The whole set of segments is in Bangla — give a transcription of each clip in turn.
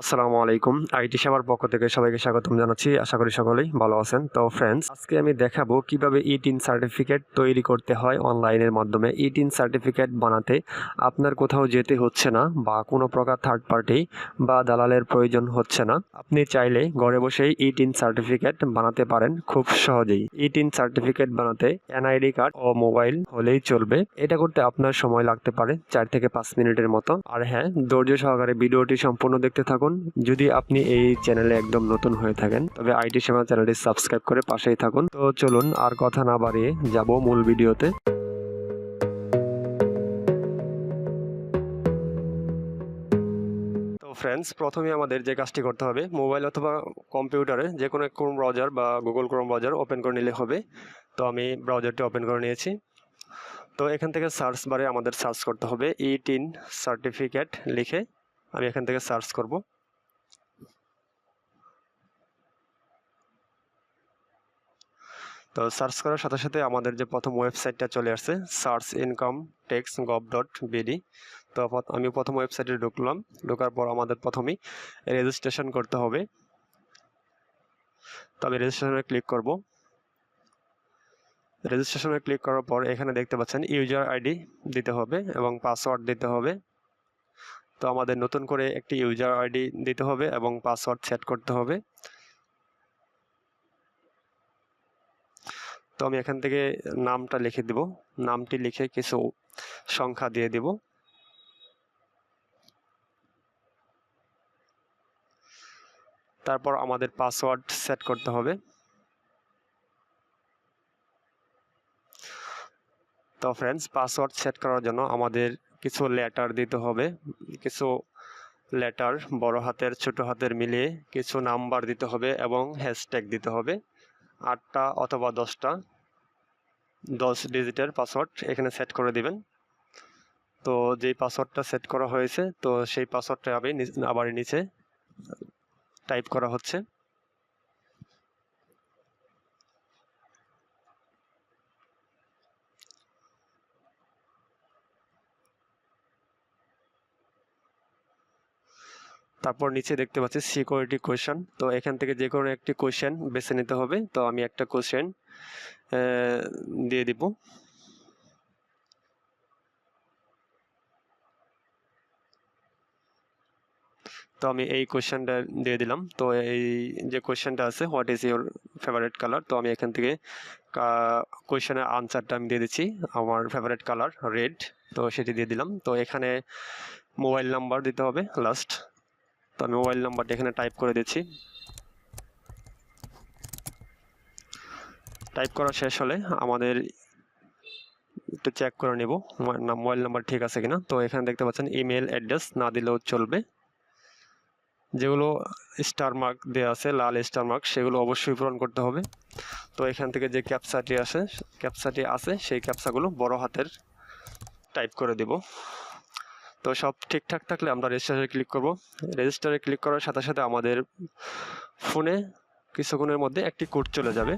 আসসালামু আলাইকুম। আইটি সেবার পক্ষ থেকে সবাইকে স্বাগতম জানাচ্ছি। আশা করি সকলেই ভালো আছেন। তো ফ্রেন্ডস আজকে আমি দেখাবো কীভাবে ই টিন সার্টিফিকেট তৈরি করতে হয় অনলাইনের মাধ্যমে। ই টিন সার্টিফিকেট বানাতে আপনার কোথাও যেতে হচ্ছে না বা কোনো প্রকার থার্ড পার্টি বা দালালের প্রয়োজন হচ্ছে না। আপনি চাইলে ঘরে বসেই ই টিন সার্টিফিকেট বানাতে পারেন খুব সহজেই। ই টিন সার্টিফিকেট বানাতে এনআইডি কার্ড ও মোবাইল হলেই চলবে। এটা করতে আপনার সময় লাগতে পারে, চার থেকে পাঁচ মিনিটের মতো। আর হ্যাঁ ধৈর্য সহকারে ভিডিওটি সম্পূর্ণ দেখতে থাকুন। যদি আপনি এই চ্যানেলে একদম নতুন হয়ে থাকেন, তবে আইটি সেবা চ্যানেলটি সাবস্ক্রাইব করে পাশেই থাকুন। তো চলুন, আর কথা না বাড়িয়ে যাব মূল ভিডিওতে। ফ্রেন্ডস প্রথমে আমাদের যে কাজটি করতে হবে মোবাইল অথবা কম্পিউটারে যে কোনো ক্রোম ব্রাউজার বা গুগল ক্রোম ব্রাউজার ওপেন করে নিলে হবে। তো আমি ব্রাউজারটি ওপেন করে নিয়েছি। তো এখান থেকে সার্চ বারে আমাদের সার্চ করতে হবে ই টিন সার্টিফিকেট লিখে আমি এখান থেকে সার্চ করব। তো সার্চ করার সাথে সাথে আমাদের যে প্রথম ওয়েবসাইটটা চলে আসছে search income tax gov dot BD তো আমি প্রথম ওয়েবসাইটে ঢুকলাম, ঢোকার পর আমাদের প্রথমেই রেজিস্ট্রেশন করতে হবে। তো আমি রেজিস্ট্রেশনে ক্লিক করব। রেজিস্ট্রেশনে ক্লিক করার পর এখানে দেখতে পাচ্ছেন ইউজার আইডি দিতে হবে এবং পাসওয়ার্ড দিতে হবে। তো আমাদের নতুন করে একটি ইউজার আইডি দিতে হবে এবং পাসওয়ার্ড সেট করতে হবে। তো আমি এখান থেকে নামটা লিখে দিব। নামটি লিখে কিছু সংখ্যা দিয়ে দিব। তারপর আমাদের পাসওয়ার্ড সেট করতে হবে। তো ফ্রেন্ডস পাসওয়ার্ড সেট করার জন্য আমাদের কিছু লেটার দিতে হবে। কিছু লেটার বড় হাতের, ছোট হাতের মিলিয়ে কিছু নাম্বার দিতে হবে এবং হ্যাশট্যাগ দিতে হবে। আটটা অথবা দশটা, দশ ডিজিটের পাসওয়ার্ড এখানে সেট করে দিবেন। তো যেই পাসওয়ার্ডটা সেট করা হয়েছে, তো সেই পাসওয়ার্ডটা আমি আবার নিচে টাইপ করা হচ্ছে। তারপর নিচে দেখতে পাচ্ছি সিকিউরিটি কোয়েশ্চেন তো এখান থেকে যে কোনো একটি কোয়েশ্চেন বেছে নিতে হবে। তো আমি একটা কোয়েশ্চেন দিয়ে দিব। তো আমি এই কোয়েশ্চেনটা দিয়ে দিলাম। তো এই যে কোয়েশ্চেনটা আছে what is your favourite colour তো আমি এখান থেকে কোয়েশ্চেনের আনসারটা আমি দিয়ে দিচ্ছি। আমার ফেভারিট কালার রেড তো সেটি দিয়ে দিলাম। তো এখানে মোবাইল নাম্বার দিতে হবে লাস্ট তো আমি মোবাইল নাম্বারটা এখানে টাইপ করে দিচ্ছি। টাইপ করা শেষ হলে আমাদের একটু চেক করে নেব মোবাইল নাম্বার ঠিক আছে কিনা। তো এখানে দেখতে পাচ্ছেন ইমেল অ্যাড্রেস না দিলেও চলবে। যেগুলো স্টার মার্ক দেওয়া আছে, লাল স্টার মার্ক সেগুলো অবশ্যই পূরণ করতে হবে। তো এখান থেকে যে ক্যাপসাটি আসে ক্যাপসাটি আছে, সেই ক্যাপসাগুলো বড় হাতের টাইপ করে দেব। তো সব ঠিকঠাক থাকলে আমরা রেজিস্টারে ক্লিক করব। রেজিস্টারে ক্লিক করার সাথে সাথে আমাদের ফোনে কিছুক্ষণের মধ্যে একটি কোড চলে যাবে।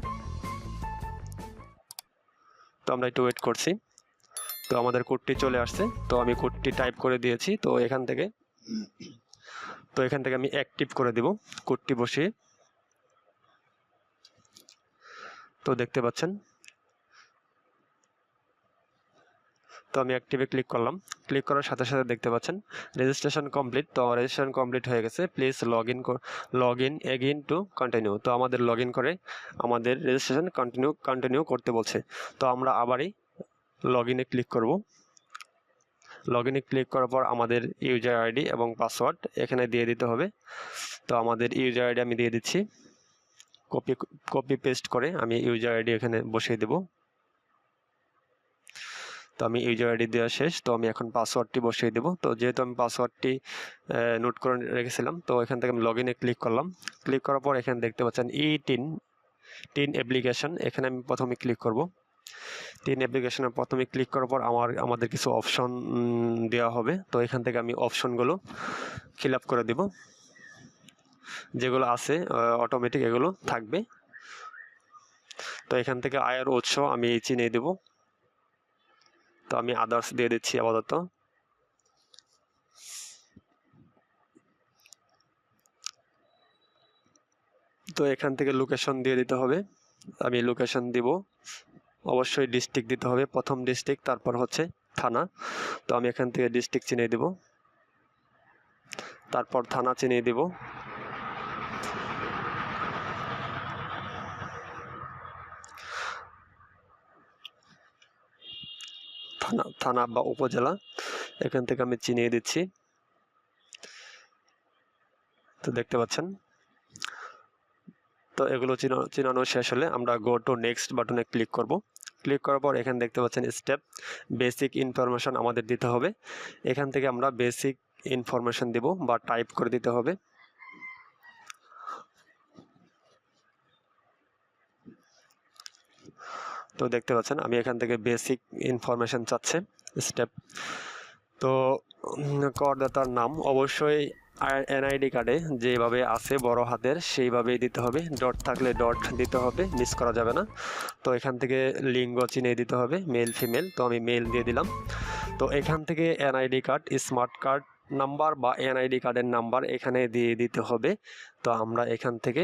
তো আমরা একটু ওয়েট করছি। তো আমাদের কোডটি চলে আসছে। তো আমি কোডটি টাইপ করে দিয়েছি। তো এখান থেকে, তো এখান থেকে আমি অ্যাক্টিভ করে দিব কোডটি বসিয়ে। তো দেখতে পাচ্ছেন তো আমি অ্যাক্টিভে ক্লিক করলাম। ক্লিক করার সাথে সাথে দেখতে পাচ্ছেন রেজিস্ট্রেশন কমপ্লিট তো রেজিস্ট্রেশন কমপ্লিট হয়ে গেছে। Please log in log in again to continue তো আমাদের লগ ইন করে আমাদের রেজিস্ট্রেশন কন্টিনিউ কন্টিনিউ করতে বলছে। তো আমরা আবারই লগ ইনে ক্লিক করব। লগ ইনে ক্লিক করার পর আমাদের ইউজার আইডি এবং পাসওয়ার্ড এখানে দিয়ে দিতে হবে। তো আমাদের ইউজার আইডি আমি দিয়ে দিচ্ছি। কপি কপি পেস্ট করে আমি ইউজার আইডি এখানে বসিয়ে দেব। তো আমি ইউজার আইডি দেওয়া শেষ, তো আমি এখন পাসওয়ার্ডটি বসিয়ে দেব। তো যেহেতু আমি পাসওয়ার্ডটি নোট করে রেখেছিলাম, তো এখান থেকে আমি লগ ইনে ক্লিক করলাম। ক্লিক করার পর এখানে দেখতে পাচ্ছেন ই টিন টিন অ্যাপ্লিকেশন এখানে আমি প্রথমে ক্লিক করব। তিন অ্যাপ্লিকেশনে প্রথমে ক্লিক করার পর আমার, আমাদের কিছু অপশন দেওয়া হবে। তো এখান থেকে আমি অপশনগুলো ফিল আপ করে দেব। যেগুলো আছে অটোমেটিক এগুলো থাকবে। তো এখান থেকে আয়ের উৎস আমি চিনিয়ে দেব। তো আমি আদার্স দিয়ে দিচ্ছি আপাতত। তো এখান থেকে লোকেশন দিয়ে দিতে হবে। আমি লোকেশন দিব। অবশ্যই ডিস্ট্রিক্ট দিতে হবে। প্রথম ডিস্ট্রিক্ট তারপর হচ্ছে থানা। তো আমি এখান থেকে ডিস্ট্রিক্ট চিনিয়ে দিব। তারপর থানা চিনিয়ে দিব। থানা থানা বা উপজেলা। এখান থেকে আমি চিনিয়ে দিচ্ছি। তো দেখতে পাচ্ছেন। তো এগুলো চিনা- চিনানো শেষ হলে আমরা গো টু নেক্সট বাটনে ক্লিক করব। ক্লিক করার পর এখানে দেখতে পাচ্ছেন স্টেপ বেসিক ইনফরমেশন আমাদের দিতে হবে। এখান থেকে আমরা বেসিক ইনফরমেশন দিব বা টাইপ করে দিতে হবে। তো দেখতে পাচ্ছেন, আমি এখান থেকে বেসিক ইনফরমেশন চাচ্ছে স্টেপ তো করদাতার নাম, অবশ্যই এনআইডি কার্ডে যেভাবে আছে বড় হাতের, সেইভাবেই দিতে হবে। ডট থাকলে ডট দিতে হবে মিস করা যাবে না। তো এখান থেকে লিঙ্গ চিনিয়ে দিতে হবে মেল ফিমেল তো আমি মেল দিয়ে দিলাম। তো এখান থেকে NID card smart card number বা এনআইডি কার্ডের নাম্বার এখানে দিয়ে দিতে হবে। তো আমরা এখান থেকে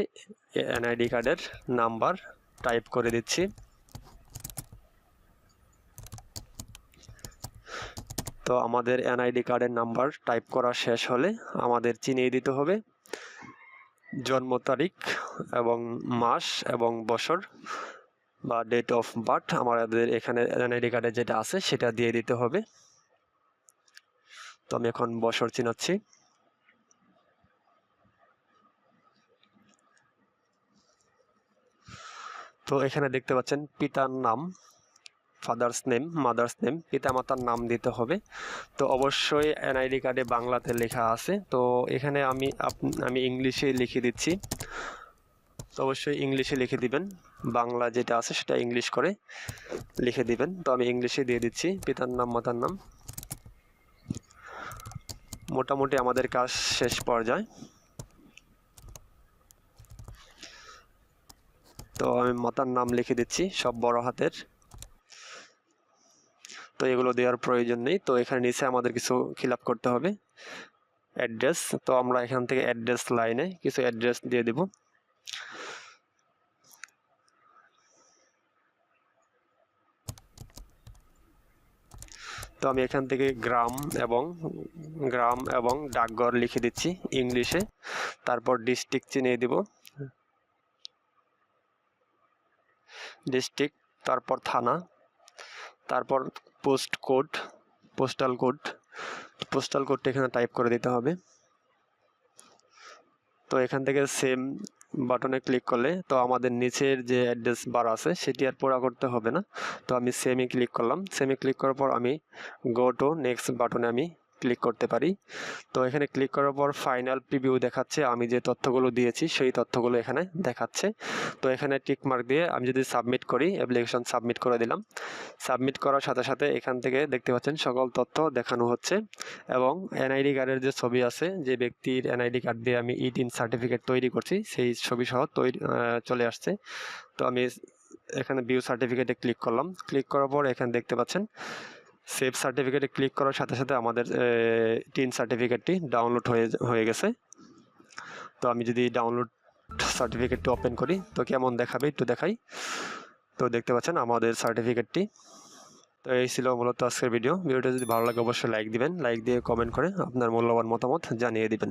এনআইডি কার্ডের নাম্বার টাইপ করে দিচ্ছি। তো আমাদের এনআইডি কার্ডের নাম্বার টাইপ করা শেষ হলে আমাদের চিনিয়ে দিতে হবে। জন্ম তারিখ এবং মাস এবং বছর বা ডেট অফ বার্থ আমাদের এখানে এনআইডি কার্ডে যেটা আছে সেটা দিয়ে দিতে হবে। তো আমি এখন বছর চিনাচ্ছি। তো এখানে দেখতে পাচ্ছেন পিতার নাম। ফাদার্স নেম, মাদার্স নেম পিতামাতার নাম দিতে হবে। তো অবশ্যই এনআইডি কার্ডে বাংলাতে লেখা আছে। তো এখানে আমি আমি ইংলিশে লিখে দিচ্ছি। তো অবশ্যই ইংলিশে লিখে দিবেন। বাংলা যেটা আছে সেটা ইংলিশ করে লিখে দিবেন। তো আমি ইংলিশে দিয়ে দিচ্ছি। পিতার নাম, মাতার নাম। মোটামুটি আমাদের কাজ শেষ পর্যায়ে। তো আমি মাতার নাম লিখে দিচ্ছি। সব বড় হাতের। তো এগুলো দেওয়ার প্রয়োজন নেই। তো এখানে নিচে আমাদের কিছু ফিল করতে হবে। অ্যাড্রেস তো আমরা এখান থেকে অ্যাড্রেস লাইনে কিছু অ্যাড্রেস দিয়ে দেব। তো আমি এখান থেকে গ্রাম এবং গ্রাম এবং ডাকঘর লিখে দিচ্ছি ইংলিশে। তারপর ডিস্ট্রিক্ট চিনিয়ে দিব। ডিস্ট্রিক্ট তারপর থানা। তারপর post code postal code postal কোডটা এখানে টাইপ করে দিতে হবে। তো এখান থেকে সেম বাটনে ক্লিক করলে তো আমাদের নিচের যে অ্যাড্রেস বার আছে সেটি আর পোড়া করতে হবে না। তো আমি সেমে ক্লিক করলাম। সেমে ক্লিক করার পর আমি গো টু নেক্সট বাটনে আমি ক্লিক করতে পারি। তো এখানে ক্লিক করার পর ফাইনাল প্রিভিউ দেখাচ্ছে, আমি যে তথ্যগুলো দিয়েছি সেই তথ্যগুলো এখানে দেখাচ্ছে। তো এখানে টিক মার্ক দিয়ে আমি যদি সাবমিট করি অ্যাপ্লিকেশন সাবমিট করে দিলাম। সাবমিট করার সাথে সাথে এখান থেকে দেখতে পাচ্ছেন সকল তথ্য দেখানো হচ্ছে এবং এনআইডি কার্ডের যে ছবি আছে, যে ব্যক্তির এনআইডি কার্ড দিয়ে আমি ইটিন সার্টিফিকেট তৈরি করছি, সেই ছবি সহ তৈরি চলে আসছে। তো আমি এখানে ভিউ সার্টিফিকেটে ক্লিক করলাম। ক্লিক করার পর এখানে দেখতে পাচ্ছেন সেভ সার্টিফিকেটে ক্লিক করার সাথে সাথে আমাদের টিন সার্টিফিকেটটি ডাউনলোড হয়ে হয়ে গেছে। তো আমি যদি ডাউনলোড সার্টিফিকেটটি ওপেন করি, তো কেমন দেখাবে একটু দেখাই। তো দেখতে পাচ্ছেন আমাদের সার্টিফিকেটটি। তো এই ছিল মূলত আজকের ভিডিও। ভিডিওটা যদি ভালো লাগে, অবশ্যই লাইক দিবেন। লাইক দিয়ে কমেন্ট করে আপনার মূল্যবান মতামত জানিয়ে দিবেন।